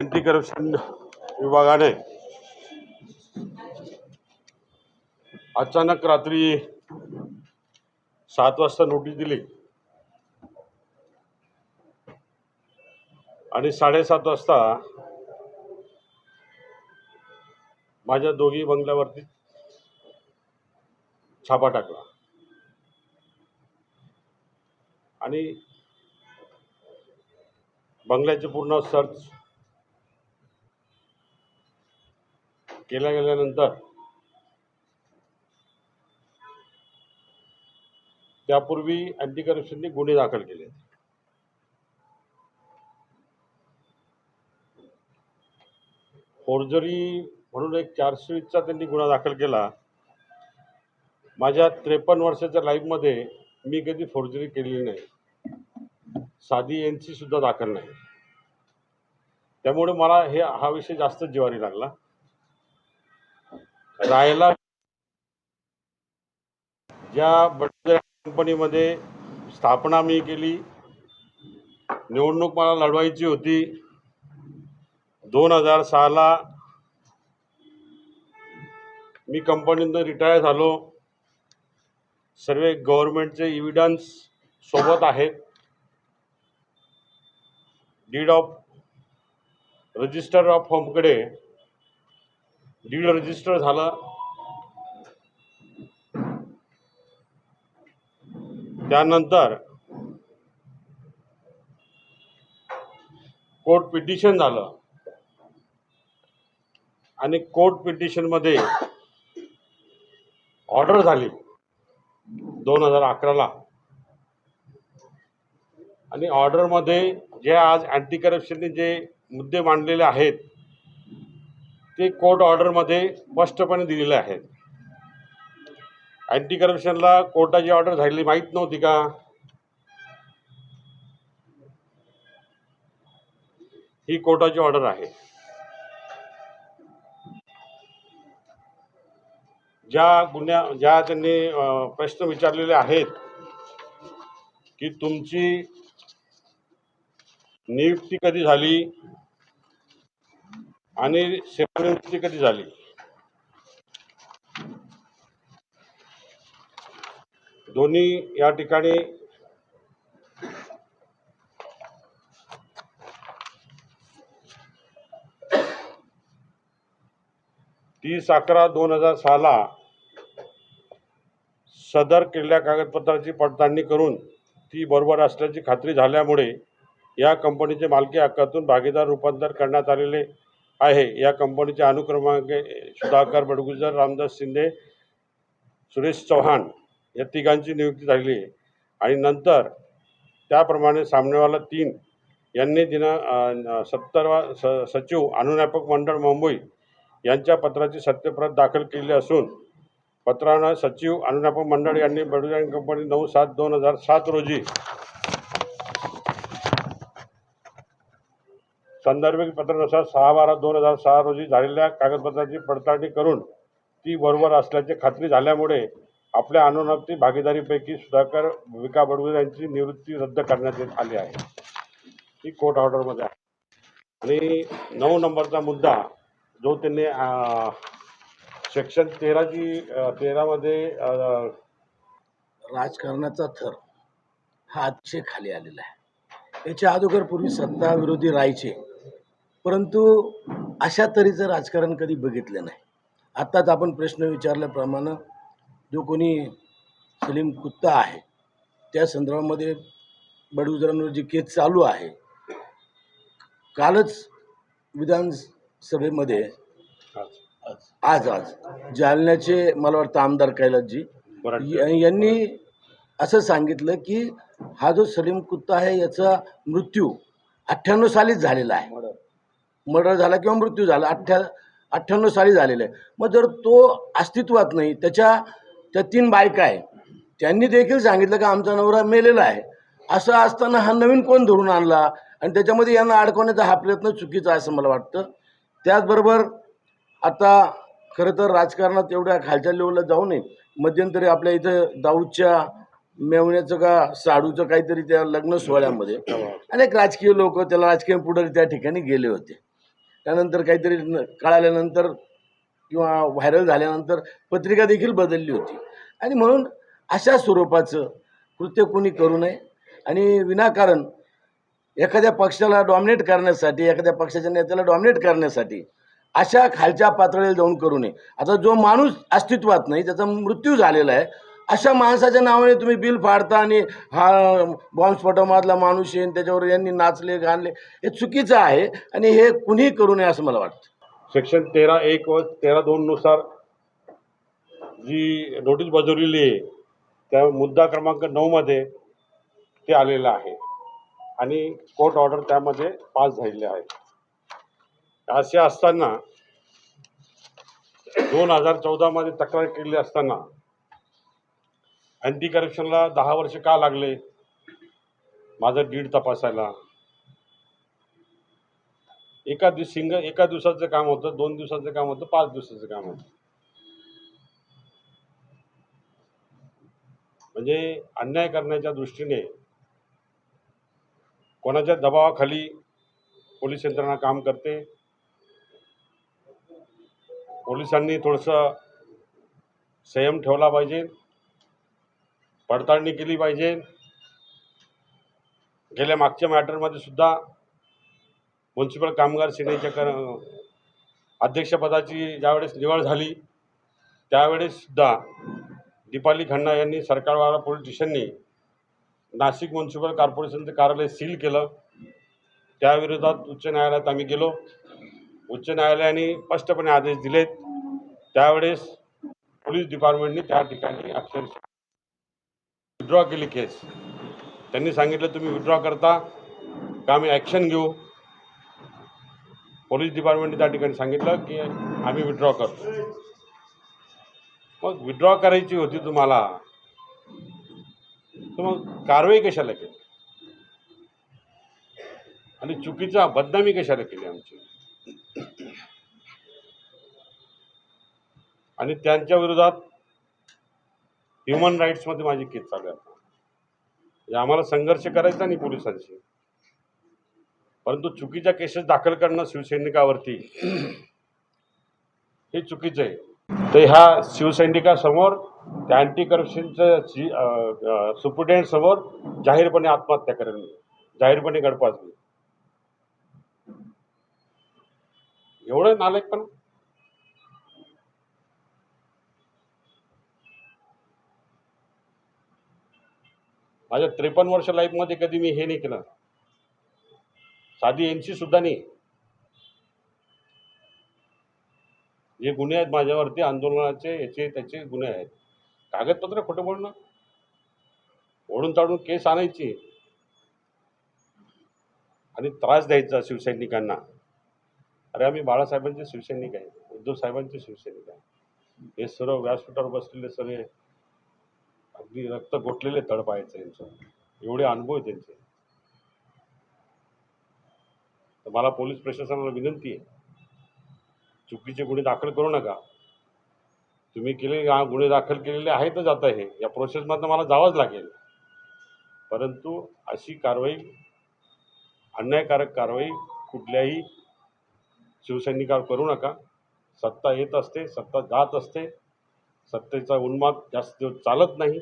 Anti corruption विभागाने अचानक रात्री सात वाजता नोटीस दिली. आणि साडेसात वाजता माझ्या दोघी बंगल्यावरती छापा टाकला. आणि बंगल्याचे पूर्ण सर्च केल्या गेल्यानंतर त्यापूर्वी अँटी करप्शनने गुन्हे दाखल केले. फोर्जरी म्हणून एक चार्जशीटचा त्यांनी गुन्हा दाखल केला. माझ्या त्रेपन्न वर्षाच्या लाईफमध्ये मी कधी फोर्जरी केलेली नाही. साधी एन सी सुद्धा दाखल नाही. त्यामुळे मला हे हा विषय जास्त जिवारी लागला. राहायला ज्या बडोदा कंपनीमध्ये स्थापना मी केली निवडणूक मला लढवायची होती दोन हजार सहाला मी कंपनीतून रिटायर झालो. सर्व गव्हर्नमेंटचे इव्हिडन्स सोबत आहेत डीड ऑफ रजिस्टर ऑफ होमकडे डीड रजिस्टर झालं. त्यानंतर कोर्ट पिटिशन झालं. आणि कोर्ट पिटिशनमध्ये ऑर्डर झाली. दोन हजार अकराला. आणि ऑर्डरमध्ये जे आज अँटी करप्शनने जे मुद्दे मांडलेले आहेत ते कोर्ट ऑर्डरमध्ये स्पष्टपणे दिलेले आहेत. अँटी करप्शनला कोर्टाची ऑर्डर झालेली माहीत नव्हती का? ही कोर्टाची ऑर्डर आहे. ज्या गुन्ह्या ज्या त्यांनी प्रश्न विचारलेले आहेत की तुमची नियुक्ती कधी झाली? आणि सेवानिवृत्ती कधी झाली? दोन्ही या ठिकाणी तीस अकरा दोन हजार सहाला सदर केलेल्या कागदपत्राची पडताळणी करून ती बरोबर असल्याची खात्री झाल्यामुळे या कंपनीचे मालकी हक्कातून भागीदार रूपांतर करण्यात आलेले आहे. या कंपनीचे अनुक्रमांक सुधाकर बडगुजर रामदास शिंदे सुरेश चव्हाण या तिघांची नियुक्ती झालेली आहे. आणि नंतर त्याप्रमाणे सामनेवाला तीन यांनी दिना सत्तरवा स सचिव अनुज्ञापक मंडळ मुंबई यांच्या पत्राची सत्यप्रत दाखल केली असून पत्रानं सचिव अनुज्ञापक मंडळ यांनी बडोदा कंपनी नऊ सात दोन हजार सात रोजी संदर्भित पत्रानुसार सहा बारा दोन हजार सहा रोजी झालेल्या कागदपत्राची पडताळणी करून ती बरोबर असल्याची खात्री झाल्यामुळे आपल्या अनुज्ञप्ती भागीदारीपैकी सुधाकर विका बडगुजर यांची निवृत्ती रद्द करण्यात येत आली आहे. ही कोर्ट ऑर्डरमध्ये आहे. आणि नऊ नंबरचा मुद्दा जो त्यांनी सेक्शन तेराची तेरामध्ये राजकारणाचा थर हा अतिशय खाली आलेला आहे. याच्या अगोदर पूर्वी सत्ताविरोधी राहायचे. परंतु अशा तऱ्हेचं राजकारण कधी बघितलं नाही. आत्ताच आपण प्रश्न विचारल्याप्रमाणे जो कोणी सलीम कुत्ता आहे त्या संदर्भामध्ये बडगुजरांवर जी केस चालू आहे कालच विधानसभेमध्ये आज आज जालन्याचे मला वाटतं आमदार कैलासजी यांनी असं सांगितलं की हा जो सलीम कुत्ता आहे याचा मृत्यू अठ्ठ्याण्णव सालीच झालेला आहे. मर्डर झाला किंवा मृत्यू झाला अठ्ठ्या अठ्ठ्याण्णव साली झालेला आहे. मग जर तो अस्तित्वात नाही त्याच्या त्या तीन बायका आहे त्यांनी देखील सांगितलं का आमचा नवरा मेलेला आहे. असं असताना हा नवीन कोण धरून आणला? आणि त्याच्यामध्ये यांना अडकवण्याचा हा प्रयत्न चुकीचा आहे असं मला वाटतं. त्याचबरोबर आता खरं तर राजकारणात एवढ्या खालच्या लेवलला जाऊ नये. मध्यंतरी आपल्या इथं दाऊदच्या मेवण्याचं का साडूचं काहीतरी त्या लग्न सोहळ्यामध्ये अनेक राजकीय लोक त्याला राजकीय पुढारी त्या ठिकाणी गेले होते. त्यानंतर काहीतरी न कळाल्यानंतर किंवा व्हायरल झाल्यानंतर पत्रिका देखील बदलली होती. आणि म्हणून अशा स्वरूपाचं कृत्य कोणी करू नये. आणि विनाकारण एखाद्या पक्षाला डॉमिनेट करण्यासाठी एखाद्या पक्षाच्या नेत्याला डॉमिनेट करण्यासाठी अशा खालच्या पातळीला जाऊन करू नये. आता जो माणूस अस्तित्वात नाही त्याचा मृत्यू झालेला आहे अशा माणसाच्या नावाने तुम्ही बिल फाडता आणि हा बॉम्बस्फोटामधला माणूस येईन त्याच्यावर यांनी नाचले गाणले हे चुकीचं आहे आणि हे कुणीही करू नये असं मला वाटतं. सेक्शन तेरा एक व तेरा दोन नुसार जी नोटीस बजावलेली आहे त्या मुद्दा क्रमांक नऊमध्ये ते आलेलं आहे. आणि कोर्ट ऑर्डर त्यामध्ये पास झालेले आहे. असे असताना दोन हजार चौदामध्ये तक्रार केली असताना अँटी करप्शनला दहा वर्ष का लागले? माझं डीड तपासायला. एका दिवस सिंग एका दिवसाचं काम होतं दोन दिवसाचं काम होतं पाच दिवसाचं काम होतं. म्हणजे अन्याय करण्याच्या दृष्टीने कोणाच्या दबावाखाली पोलीस यंत्रणा काम करते? पोलिसांनी थोडंसं संयम ठेवला पाहिजे. पडताळणी केली पाहिजे. गेल्या मागच्या मॅटरमध्ये सुद्धा म्युन्सिपल कामगार सेनेच्या कर अध्यक्षपदाची ज्यावेळेस निवड झाली त्यावेळेस सुद्धा दीपाली खन्ना यांनी सरकारवाला पोलीस स्टेशननी नाशिक म्युन्सिपल कॉर्पोरेशनचं कार्यालय सील केलं. त्याविरोधात उच्च न्यायालयात आम्ही गेलो. उच्च न्यायालयाने स्पष्टपणे आदेश दिलेत. त्यावेळेस पोलीस डिपार्टमेंटने त्या ठिकाणी अक्षरशः विड्रॉ केली केस त्यांनी सांगितलं तुम्ही विड्रॉ करता का आम्ही ॲक्शन घेऊ? पोलीस डिपार्टमेंटने त्या ठिकाणी सांगितलं की आम्ही विड्रॉ करतो. मग विड्रॉ करायची होती तुम्हाला तर मग कारवाई कशाला केली? आणि चुकीचा बदनामी कशाला केली आमची? आणि त्यांच्या विरोधात ह्युमन राईट्समध्ये माझी केस चालू आहे. म्हणजे आम्हाला संघर्ष करायचा नाही पोलिसांशी. परंतु चुकीच्या केसेस दाखल करणं शिवसैनिकावरती हे चुकीचं आहे. तर ह्या शिवसैनिकासमोर त्या अँटी करप्शनचं सी समोर जाहीरपणे आत्महत्या करेल जाहीरपणे गडपास एवढं नालायक पण माझ्या त्रेपन्न वर्ष लाईफमध्ये कधी मी हे नाही केलं. साधी एनसी सुद्धा नाही. जे गुन्हे आहेत माझ्यावरती आंदोलनाचे याचे त्याचे गुन्हे आहेत. कागदपत्र खोटं बोलणं. ओढून ताडून केस आणायची. आणि त्रास द्यायचा शिवसैनिकांना. अरे आम्ही बाळासाहेबांचे शिवसैनिक आहे उद्धव साहेबांचे शिवसैनिक आहे. हे सर्व व्यासपीठावर बसलेले सगळे अगदी रक्त गोठलेले तडपायचं यांचं. एवढे अनुभव आहे त्यांचे तर मला पोलीस प्रशासनाला विनंती आहे. चुकीचे गुन्हे दाखल करू नका. तुम्ही केले गुन्हे दाखल केलेले आहेतच आता हे. या प्रोसेसमधनं मला जावंच लागेल. परंतु अशी कारवाई अन्यायकारक कारवाई कुठल्याही शिवसैनिकावर करू नका. सत्ता येत असते सत्ता जात असते. सत्तेचा उन्माद जास्त दिवस चालत नाही.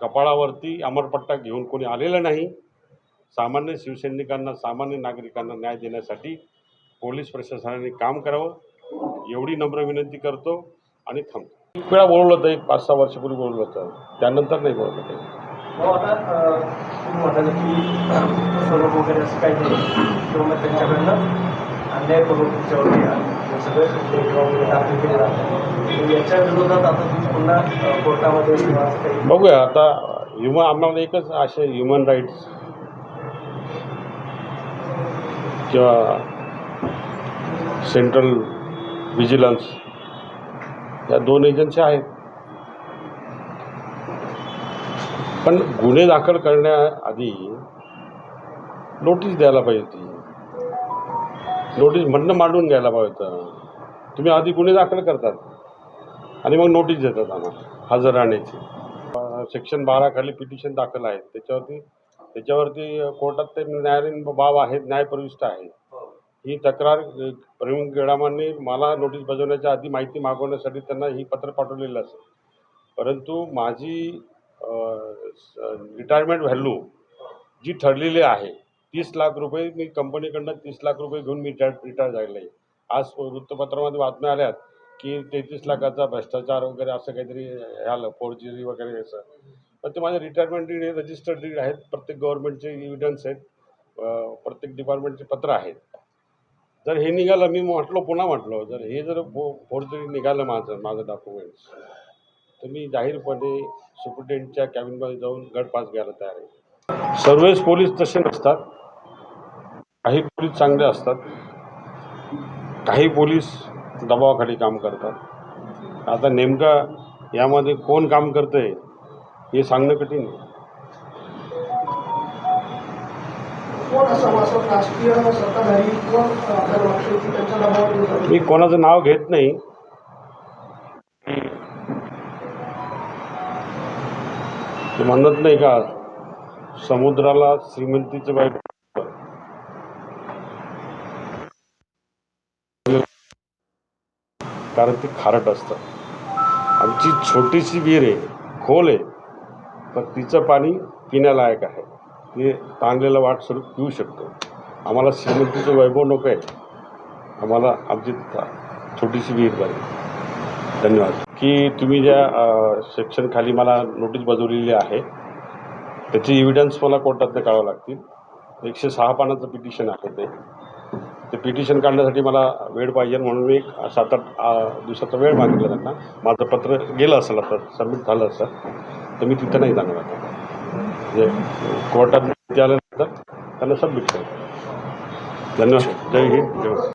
कपाळावरती अमरपट्टा घेऊन कोणी आलेलं नाही. सामान्य शिवसैनिकांना सामान्य नागरिकांना न्याय देण्यासाठी पोलीस प्रशासनाने काम करावं. एवढी नम्र विनंती करतो आणि थांबतो. एक वेळा बोलवलं होतं एक पाच सहा वर्षापूर्वी बोलवलं होतं. त्यानंतर नाही बोलवलं ते हो, की स्वरूप वगैरे असं काही नाही. किंवा त्यांच्याकडनं अन्याय करून तुमच्यावरती हे सगळं वगैरे दाखल याच्या विरोधात आता तुम्ही पुन्हा कोर्टामध्ये किंवा असं काही बघूया आता ह्युमन आम्हाला एकच असे ह्युमन राईट्स. किंवा सेंट्रल व्हिजिलन्स या दोन एजन्सी आहेत. पण गुन्हे दाखल करण्याआधी नोटीस द्यायला पाहिजे होती. नोटीस म्हणणं मांडून घ्यायला पाहिजे होतं. तुम्ही आधी गुन्हे दाखल करतात. आणि मग नोटीस देतात आम्हाला हजर राहण्याची सेक्शन बाराखाली पिटिशन दाखल आहे. त्याच्यावरती त्याच्यावरती कोर्टात ते न्यायालयीन बाब आहेत न्यायप्रविष्ट आहे ही तक्रार प्रवीण गेडामांनी मला नोटीस बजावण्याच्या आधी माहिती मागवण्यासाठी त्यांना ही पत्र पाठवलेलं असेल परंतु माझी रिटायरमेंट व्हॅल्यू जी ठरलेली आहे तीस लाख रुपये मी कंपनीकडनं तीस लाख रुपये घेऊन मी रिटायर रिटायर झालेलं आहे. आज वृत्तपत्रामध्ये बातम्या आल्यात की तेहतीस लाखाचा भ्रष्टाचार वगैरे असं काहीतरी आलं फोर्जरी वगैरे असं. पण ते माझे रिटायरमेंट डीड हे रजिस्टर्ड डीड आहेत. प्रत्येक गव्हर्नमेंटचे इव्हिडन्स आहेत. प्रत्येक डिपार्टमेंटचे पत्र आहेत. जर हे निघालं मी म्हटलो पुन्हा म्हटलो जर हे जर फोर्जरी निघालं माझं माझं डॉक्युमेंट्स तर मी जाहीरपणे सुप्रिटेंडच्या कॅबिनमध्ये जाऊन गटपास घ्यायला तयार आहे. सर्वच पोलीस तसे नसतात. काही पोलीस चांगले असतात काही पोलीस दबावाखाली काम करतात. आता नेमका यामध्ये कोण काम करतंय हे सांगणं कठीण आहे. मी कोणाचं नाव घेत नाही. ते म्हणत नाही का समुद्राला श्रीमंतीचं बाई कारण ते खारट असतं. आमची छोटीशी विहीर आहे खोल आहे पण तिचं पाणी पिण्यालायक आहे. ते ताणलेलं वाट स्वरूप पिऊ शकतो. आम्हाला श्रीमंतीचं वैभव नको आहे. आम्हाला आमची छोटीशी विहीर पाहिजे. धन्यवाद. की तुम्ही ज्या सेक्शनखाली मला नोटीस बजावलेली आहे त्याची इव्हिडन्स मला कोर्टातनं काढावं लागतील. एकशे सहा पानाचं पिटिशन आहे ते. ते पिटिशन काढण्यासाठी मला वेळ पाहिजे म्हणून मी एक सात आठ दिवसाचा वेळ मागितला त्यांना. माझं पत्र गेलं असेल आता सबमिट झालं असतं तर मी तिथं नाही जाणार आता. म्हणजे कोर्टात आल्यानंतर त्यांना सबमिट करेल धन्यवाद. जय हिंद. जय